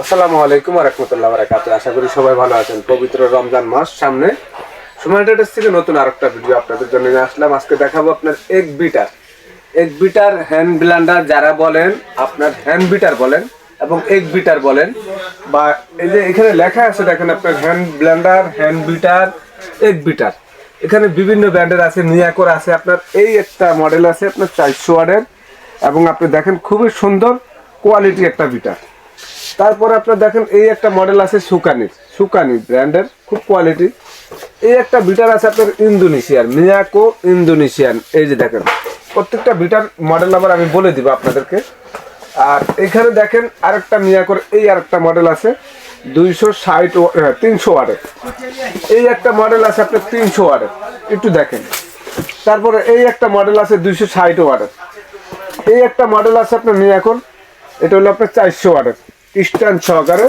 আসসালামু আলাইকুম রহমতুল্লাহ বারাকাতু আশা করি সবাই ভালো আছেন। পবিত্র রমজান মাস সামনে। সময় ডেটাস থেকে নতুন আরেকটা ভিডিও আপনাদের জন্য নিয়ে আসলাম। আজকে দেখাবো আপনার এক বিটার এক বিটার হ্যান্ড ব্লান্ডার যারা বলেন, আপনার হ্যান্ড বিটার বলেন এবং এক বিটার বলেন, বা এই যে এখানে লেখা আছে, দেখেন আপনার হ্যান্ড ব্লান্ডার হ্যান্ড বিটার এক বিটার এখানে বিভিন্ন ব্র্যান্ডের আছে, নিয়াকোর আছে, আপনার এই একটা মডেল আছে, আপনার চারশো ওয়ার্ডের। এবং আপনি দেখেন খুবই সুন্দর কোয়ালিটি একটা বিটার তারপরে আপনার দেখেন এই একটা মডেল আছে সুকানি। সুকানি ব্র্যান্ডের খুব কোয়ালিটি এই একটা বিটার আছে আপনার ইন্দোনেশিয়ার, মিয়াকো ইন্দোনেশিয়ান। এই যে দেখেন, প্রত্যেকটা বিটার মডেল নাম্বার আমি বলে দিব আপনাদেরকে। আর এখানে দেখেন আরেকটা মিয়াকোর এই আরেকটা মডেল আছে, দুইশো ষাট তিনশো ওয়ার্ডের এই একটা মডেল আছে আপনার তিনশো ওয়ার্ডের একটু দেখেন। তারপরে এই একটা মডেল আছে দুইশো ষাট ওয়ার্ডের এই একটা মডেল আছে আপনার মিয়াকোর, এটা হলো আপনার চারশো ওয়ার্ডের স্ট্যান্ড সহকারে।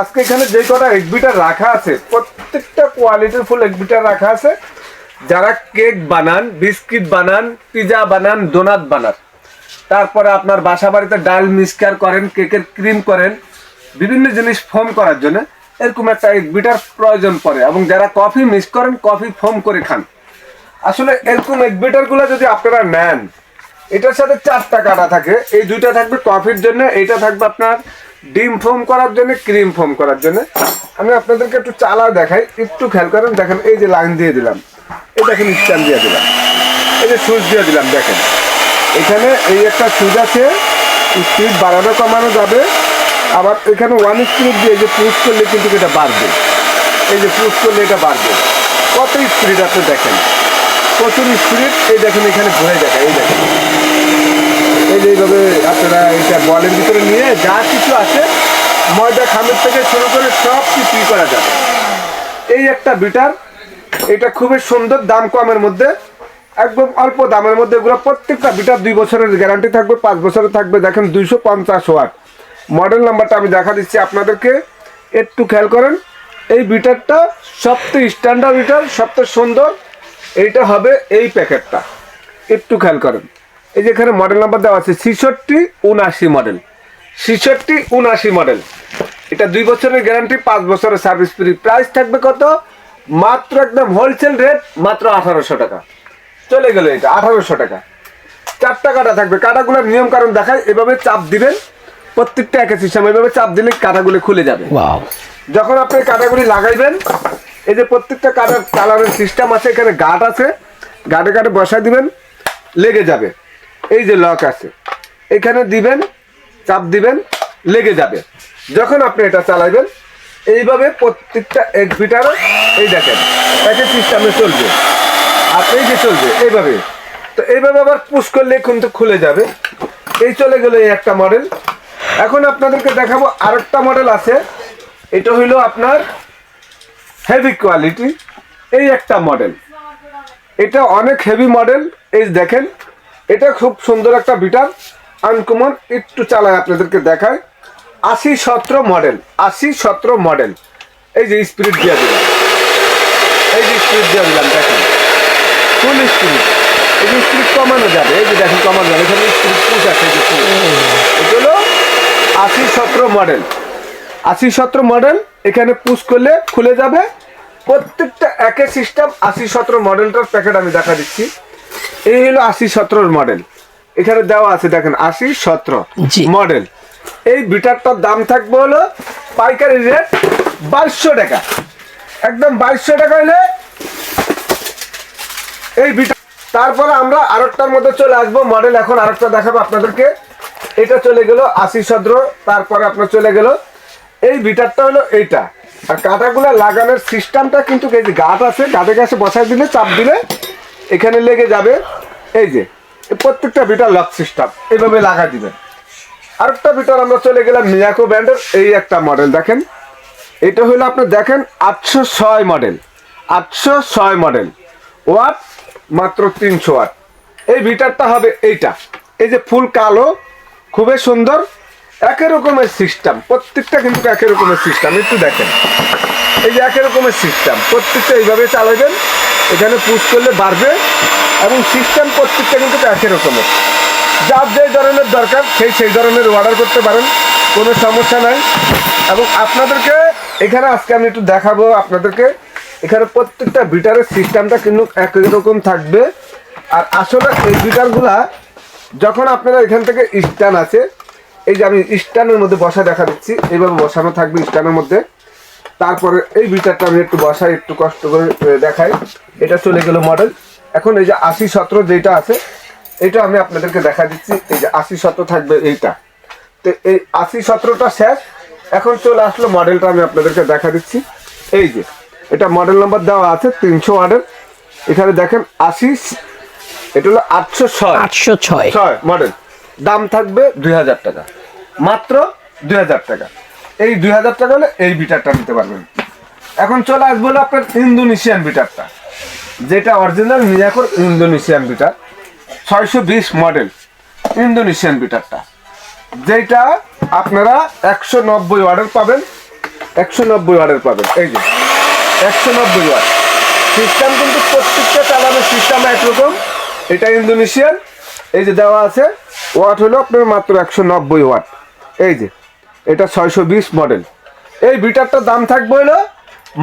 আজকে এখানে যে কটা এক্সবিটার রাখা আছে, প্রত্যেকটা কোয়ালিটির ফুল এক্সবিটার রাখা আছে। যারা কেক বানান, বিস্কিট বানান, পিজা বানান, ডোনাট বানান, তারপরে আপনার বাসা বাড়িতে ডাল মিক্সচার করেন, কেকের ক্রিম করেন, বিভিন্ন জিনিস ফোম করার জন্য এরকম একটা এক্সবিটার প্রয়োজন পড়ে এবং যারা কফি মিক্স করেন, কফি ফোম করে খান। আসলে এরকম এক্সবিটারগুলো যদি আপনারা নেন, এটার সাথে চারটা কাটা থাকে, এই দুইটা থাকবে কফির জন্য, এইটা থাকবে আপনার ডিম ফোম করার জন্য, ক্রিম ফোম করার জন্য। আমি আপনাদেরকে একটু চালা দেখাই, একটু খেয়াল করেন, দেখেন, এই যে লাইন দিয়ে দিলাম। এই দেখেন স্ট্যান্ড দিয়ে দিলাম। এই যে সুইচ দিয়ে দিলাম, দেখেন। এখানে এই একটা সুইচ আছে, স্পিড বাড়ানো, কমানো যাবে। আবার এখানে ওয়ান স্পিড দিয়ে যে পুশ করলে কিন্তু এটা বাড়বে। এই যে পুশ করলে এটা বাড়বে। কত স্পিড আপনি দেখেন? প্রচুর স্পিড এই দেখেন, এখানে ঘুরে দেখা এই দেখেন। যে এইভাবে আপনারা এটা বলের ভিতরে নিয়ে যা কিছু আছে, ময়দা, খামের থেকে শুরু করে সব কিছুই করা যাবে। এই একটা বিটার, এটা খুবই সুন্দর, দাম কমের মধ্যে, একদম অল্প দামের মধ্যে। এগুলো প্রত্যেকটা বিটার দুই বছরের গ্যারান্টি থাকবে, পাঁচ বছরের থাকবে। দেখেন দুইশো পঞ্চাশ ওয়াট। মডেল নাম্বারটা আমি দেখা দিচ্ছি আপনাদেরকে। একটু খেয়াল করেন, এই বিটারটা সবচেয়ে স্ট্যান্ডার্ড বিটার, সবচেয়ে সুন্দর। এইটা হবে এই প্যাকেটটা। একটু খেয়াল করেন। এই যে এখানে মডেল নাম্বার দেওয়া আছে ছিষট্টি উনআশি মডেল ছিষট্টি উনআশি মডেল এটা দুই বছরের গ্যারান্টি পাঁচ বছরের সার্ভিস ফ্রি প্রাইস থাকবে কত? মাত্র একদম হোলসেল রেট মাত্র আঠারোশো টাকা। চলে গেল এটা আঠারোশো টাকা। চারটা কাটা থাকবে। কাটাগুলোর নিয়ম কারণ দেখায় এভাবে চাপ দিবেন প্রত্যেকটা একই সিস্টেম এভাবে চাপ দিলে কাটাগুলো খুলে যাবে। যখন আপনি কাটাগুলি লাগাইবেন এই যে প্রত্যেকটা কাটার কালারের সিস্টেম আছে এখানে গার্ড আছে। গার্ডে গার্ডে বসায় দিবেন লেগে যাবে। এই যে লক আছে, এখানে দিবেন, চাপ দিবেন, লেগে যাবে। যখন আপনি এটা চালাইবেন, এইভাবে প্রত্যেকটা এক এই দেখেন একই সিস্টেমে চলবে। আপনি যে চলবে, এইভাবে। তো এইভাবে আবার পুশ করলে কিন্তু খুলে যাবে। এই চলে গেল এই একটা মডেল এখন আপনাদেরকে দেখাবো আরেকটা মডেল আছে। এটা হইল আপনার হেভি কোয়ালিটি এই একটা মডেল এটা অনেক হেভি মডেল এই দেখেন এটা খুব সুন্দর একটা বিটার আনকমন একটু চালায় আপনাদেরকে দেখায় আশি সতেরো মডেল আশি সতেরো মডেল এই যে স্পিরিট দিয়ে দিলাম। এই যে স্পিরিট দিয়ে দিলাম, দেখেন। ফুল স্পিরিট এই যে স্পিরিট কমানো যাবে, এই যে দেখেন কমানো যাবে, এখানে স্পিরিট পুশ আছে, এই push। আশি সতেরো মডেল আশি সতেরো মডেল এখানে পুশ করলে খুলে যাবে। প্রত্যেকটা একে সিস্টেম আশি সতেরো মডেলটার প্যাকেট আমি দেখা দিচ্ছি। এই হলো আশি সতেরোর মডেল এখানে দেওয়া আছে দেখেন আশি সতেরো। মডেল এই বিটারটার দাম থাকবে হলো পাইকারি রেট বাইশশো টাকা। একদম বাইশশো টাকা হলে এই বিটা তারপরে আমরা আরেকটার মধ্যে চলে আসব। মডেল এখন আরেকটা দেখাবো আপনাদেরকে। এটা চলে গেল আশি সতেরো তারপরে আপনার চলে গেল এই বিটারটা হলো এইটা। আর কাঁটাগুলো লাগানোর সিস্টেমটা কিন্তু গাঁট আছে গাঁটে গাছে বসাই দিলে চাপ দিলে এখানে লেগে যাবে, এই যে প্রত্যেকটা বিটার লক সিস্টেম এইভাবে লাগা দিবেন। আরেকটা বিটার আমরা চলে গেলাম মিয়াকো ব্র্যান্ডের, এই একটা মডেল দেখেন। এটা হলো আপনি দেখেন আটশো ছয় মডেল আটশো ছয় মডেল ওয়াট, মাত্র তিনশো ওয়াট। এই ভিটারটা হবে এইটা। এই যে ফুল কালো, খুবই সুন্দর, একই রকমের সিস্টেম প্রত্যেকটা কিন্তু একই রকমের সিস্টেম একটু দেখেন। এই যে একই রকমের সিস্টেম প্রত্যেকটা এইভাবে চালাবেন। এখানে পুশ করলে বাড়বে এবং সিস্টেম প্রত্যেকটা কিন্তু একই রকমের। যার যে ধরনের দরকার, সেই সেই ধরনের অর্ডার করতে পারেন, কোনো সমস্যা নাই। এবং আপনাদেরকে এখানে আজকে আমি একটু দেখাবো আপনাদেরকে, এখানে প্রত্যেকটা বিটারের সিস্টেমটা কিন্তু একই রকম থাকবে। আর আসলে এই বিটারগুলা যখন আপনারা এখান থেকে স্ট্যান্ড আছে, এই যে আমি স্ট্যান্ডের মধ্যে বসা দেখা দিচ্ছি, এইভাবে বসানো থাকবে স্ট্যান্ডের মধ্যে। তারপরে এই বিটারটা আমি একটু বসাই একটু কষ্ট করে দেখাই। এটা চলে গেল মডেল এখন এই যে আশি সতেরো যেটা আছে এটা আমি আপনাদেরকে দেখা দিচ্ছি। এই যে আশি সতেরো থাকবে এইটা। তো এই আশি সতেরোটা শেষ। এখন চলে আসলো মডেলটা আমি আপনাদেরকে দেখা দিচ্ছি। এই যে এটা মডেল নাম্বার দেওয়া আছে তিনশো ওয়ার্ডের এখানে দেখেন আশি এটা হলো আটশো ছয়। আটশো ছয়। ছয় মডেল দাম থাকবে দুই হাজার টাকা। মাত্র দুই হাজার টাকা। এই দুই হাজার টাকা হলে এই বিটারটা নিতে পারবেন। এখন চলে আসব হলো আপনার ইন্দোনেশিয়ান বিটারটা। যেটা অরিজিনাল মিয়াকোর ইন্দোনেশিয়ান বিটার, ছয়শো বিশ মডেল ইন্দোনেশিয়ান বিটারটা। যেটা আপনারা একশো নব্বই অর্ডার পাবেন, একশো নব্বই অর্ডার পাবেন। এই যে, একশো নব্বই ওয়াট সিস্টেম কিন্তু প্রত্যেকটা চালানোর সিস্টেম একরকম এটা ইন্দোনেশিয়ান। এই যে দেওয়া আছে ওয়াট হলো আপনার মাত্র একশো নব্বই ওয়াট এই যে এটা ছয়শো বিশ মডেল এই বিটারটার দাম থাকবে হলো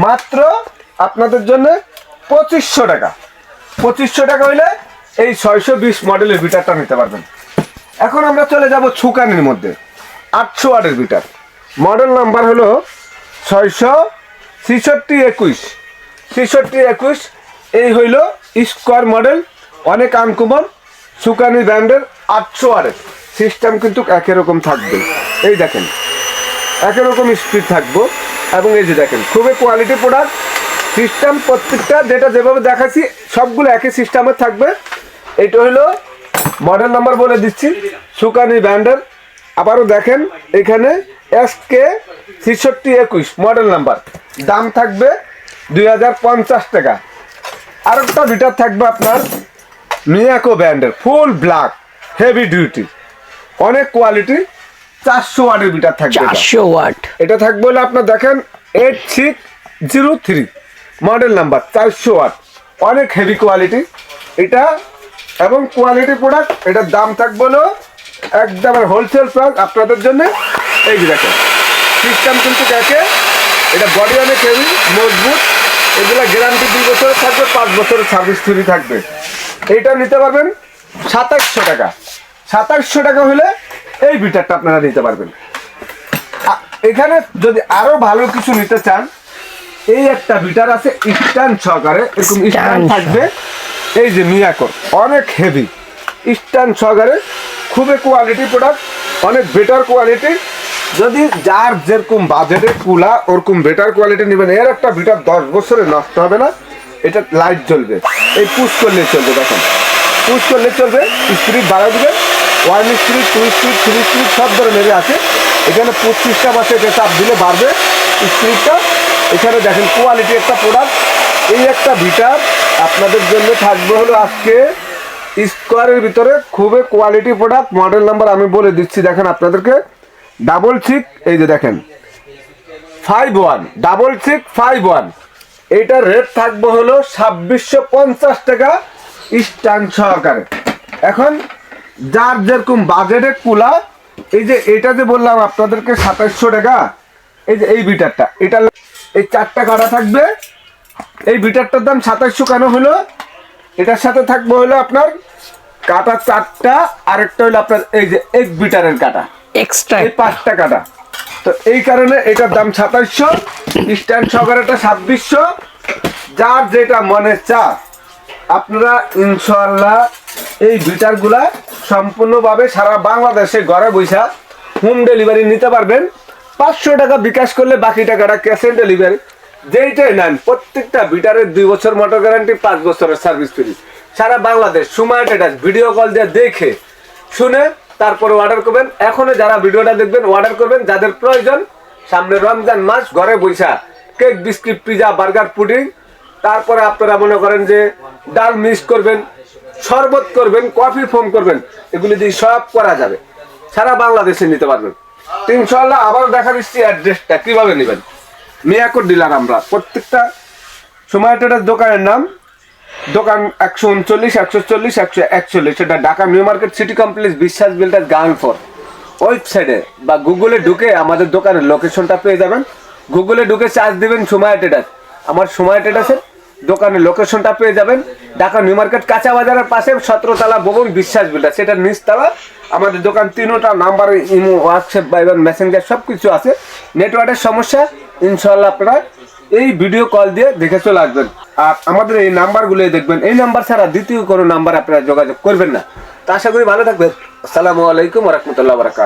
মাত্র আপনাদের জন্য পঁচিশশো টাকা। পঁচিশশো টাকা হইলে এই ছয়শো বিশ মডেলের বিটারটা নিতে পারবেন। এখন আমরা চলে যাব ছুকানির মধ্যে। আটশো ওয়াটের বিটার। মডেল নাম্বার হলো ছয়শো ছেষট্টি একুশ। ছেষট্টি একুশ, এই হইল স্কোয়ার মডেল অনেক আনকমন সুকানি ব্র্যান্ডের আটশো ওয়াটের। সিস্টেম কিন্তু একই রকম থাকবে। এই দেখেন একই রকম স্পিড থাকব। এবং এই যে দেখেন, খুবই কোয়ালিটি প্রোডাক্ট সিস্টেম প্রত্যেকটা যেটা যেভাবে দেখাচ্ছি, সবগুলো একই সিস্টেমের থাকবে। এটা হলো মডেল নাম্বার বলে দিচ্ছি, সুকানি ব্র্যান্ডের আবারও দেখেন, এখানে এস কে ছেষট্টি একুশ মডেল নাম্বার দাম থাকবে দুই হাজার পঞ্চাশ টাকা। আরেকটা বিটার থাকবে আপনার মিয়াকো ব্র্যান্ডের ফুল ব্ল্যাক হেভি ডিউটি অনেক কোয়ালিটি চারশো ওয়াটের মিটার থাকবে। চারশো ওয়াট। এটা থাকবে হলো আপনার দেখেন eight six zero three model number চারশো ওয়াট। অনেক হেভি কোয়ালিটি এটা এবং কোয়ালিটি প্রোডাক্ট এটার দাম থাকবে হলো একদম হোলসেল প্রাইস আপনাদের জন্য। এই যে দেখেন সিস্টেম কিন্তু দেখে এটা বডি অনেক হেভি মজবুত। এগুলো গ্যারান্টি দুই বছরের থাকবে পাঁচ বছরের সার্ভিস ফ্রি থাকবে। এইটা নিতে পারবেন সাতাশশো টাকা। সাতাশশো টাকা হলে এই বিটারটা আপনারা নিতে পারবেন। এখানে যদি আরও ভালো কিছু নিতে চান এই একটা বিটার আছে স্ট্যান্ড সহকারে এরকম স্ট্যান্ড থাকবে। এই যে মিয়াকোর অনেক হেভি স্ট্যান্ড সহকারে খুবই কোয়ালিটি প্রোডাক্ট অনেক বেটার কোয়ালিটি যদি যার যেরকম বাজেটে কুলা ওরকম বেটার কোয়ালিটি নেবেন এর একটা বিটার দশ বছরে নষ্ট হবে না। এটা লাইট জ্বলবে। এই পুশ করলে চলবে দেখেন। পুশ করলে চলবে স্পিড বাড়া দিবে। One speed, two speed, three speed সব ধরনের আছে। এখানে পঁচিশটা আছে এটা চাপ দিলে বাড়বে স্পিডটা। এখানে দেখেন কোয়ালিটি একটা প্রোডাক্ট এই একটা বিটার আপনাদের জন্য থাকবে হলো আজকে স্কোয়ারের ভিতরে খুবই কোয়ালিটি প্রোডাক্ট মডেল নাম্বার আমি বলে দিচ্ছি, দেখেন আপনাদেরকে। ডাবল সিক্স এই যে দেখেন five one double six five one এইটার রেট থাকবে হলো ছাব্বিশশো পঞ্চাশ টাকা স্ট্যান্ড সহকারে। এখন যার যেরকম বাজেটে কুলা এই যে এটা যে বললাম আপনাদেরকে সাতাশশো টাকা এই যে এই বিটারটা এটা এই চারটা কাটা থাকবে। এই বিটারটার দাম সাতাশশো কেন হলো? এটার সাথে থাকবে হলো আপনার কাটা চারটা আরেকটা হলো আপনার এই যে এক বিটারের কাটা। এক্সট্রা এই পাঁচটা কাটা। তো এই কারণে এটার দাম সাতাশশো স্ট্যান্ড সহকারেটা ছাব্বিশশো। যার যেটা মনে চা আপনারা ইনশাল্লাহ এই বিটারগুলা সম্পূর্ণভাবে সারা বাংলাদেশে ঘরে বৈশা হোম ডেলিভারি নিতে পারবেন। পাঁচশো টাকা বিকাশ করলে বাকি টাকাটা ক্যাশ অন ডেলিভারি যেইটাই নেন, প্রত্যেকটা বিটারের দুই বছর মোটর গ্যারান্টি পাঁচ বছরের সার্ভিস ফ্রি সারা বাংলাদেশ সময় এটা ভিডিও কল দিয়ে দেখে, শুনে তারপরে অর্ডার করবেন। এখনও যারা ভিডিওটা দেখবেন অর্ডার করবেন। যাদের প্রয়োজন, সামনে রমজান মাস, ঘরে বৈশা cake biscuit pizza burger pudding তারপরে আপনারা মনে করেন যে ডাল মিক্স করবেন। শরবত করবেন কফি ফোম করবেন, এগুলি দিয়ে সব করা যাবে। সারা বাংলাদেশে নিতে পারবেন। ইনশাল্লাহ আবার দেখা দিচ্ছি অ্যাড্রেসটা কীভাবে নেবেন? মিয়াকোর ডিলার আমরা। প্রত্যেকটা সময় দোকানের নাম। দোকান একশো উনচল্লিশ, একশো চল্লিশ, একশো একচল্লিশ। এটা Dhaka new market city complex, Biswas builder গান ফর ওয়েবসাইটে বা গুগলে ঢুকে আমাদের দোকানের লোকেশনটা পেয়ে যাবেন। গুগলে ঢুকে চার্জ দেবেন সময় ট্রেডার্স আমার সময় ট্রেডার্সের দোকানের লোকেশনটা পেয়ে যাবেন। ঢাকা নিউ মার্কেট কাঁচা বাজারের পাশে সতেরোতলা ভবন বিশ্বাস বিল্ডার সেটা নিচতলা, আমাদের দোকান তিনোটা নাম্বার ইমো হোয়াটসঅ্যাপ বা এবং মেসেঞ্জার সব কিছু আছে। নেটওয়ার্কের সমস্যা ইনশাল্লাহ আপনারা এই ভিডিও কল দিয়ে দেখে চলে আসবেন। আর আমাদের এই নাম্বারগুলো দেখবেন। এই নাম্বার ছাড়া দ্বিতীয় কোনো নাম্বার আপনারা যোগাযোগ করবেন না। তা আশা করি ভালো থাকবেন। আসসালামু আলাইকুম রহমতুল্লাহ বারাকাত